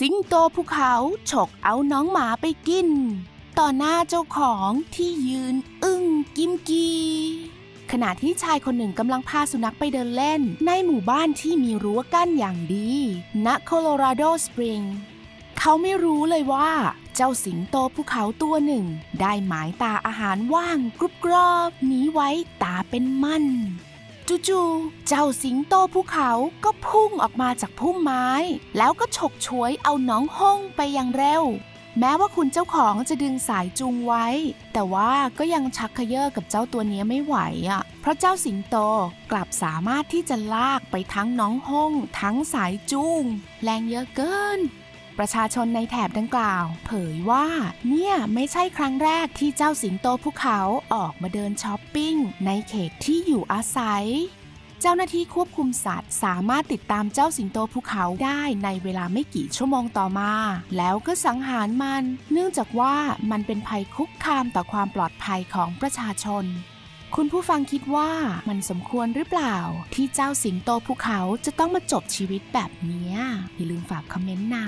สิงโตภูเขาฉกเอาน้องหมาไปกิน ต่อหน้าเจ้าของที่ยืนอึ้งกิมกีขณะที่ชายคนหนึ่งกำลังพาสุนัขไปเดินเล่น ในหมู่บ้านที่มีรั้วกั้นอย่างดี ณ โคโลราโดสปริง เขาไม่รู้เลยว่า เจ้าสิงโตภูเขาตัวหนึ่ง ได้หมายตาอาหารว่างกรุบกรอบหนีไว้ตาเป็นมั่น จู่ๆ เจ้าสิงโตภูเขาก็พุ่งออกมาจากพุ่มไม้ แล้วก็ฉกฉวยเอาน้องห้องไปอย่างเร็ว แม้ว่าคุณเจ้าของจะดึงสายจูงไว้ แต่ว่าก็ยังชักเขยอกับเจ้าตัวนี้ไม่ไหวอะ เพราะเจ้าสิงโตกลับสามารถที่จะลากไปทั้งน้องห้องทั้งสายจูง แรงเยอะเกิน ประชาชนในแถบดังกล่าว เผยว่า เนี่ยไม่ใช่ครั้งแรกที่เจ้าสิงโตภูเขาออกมาเดินช้อปปิ้งในเขตที่อยู่อาศัยเจ้าหน้าที่ควบคุมสัตว์ สามารถติดตามเจ้าสิงโตภูเขาได้ในเวลาไม่กี่ชั่วโมงต่อมา แล้วก็สังหารมัน เนื่องจากว่ามันเป็นภัยคุกคามต่อความปลอดภัยของประชาชน คุณผู้ฟังคิดว่ามันสมควรหรือเปล่า ที่เจ้าสิงโตภูเขาจะต้องมาจบชีวิตแบบนี้ อย่าลืมฝากคอมเมนต์นะ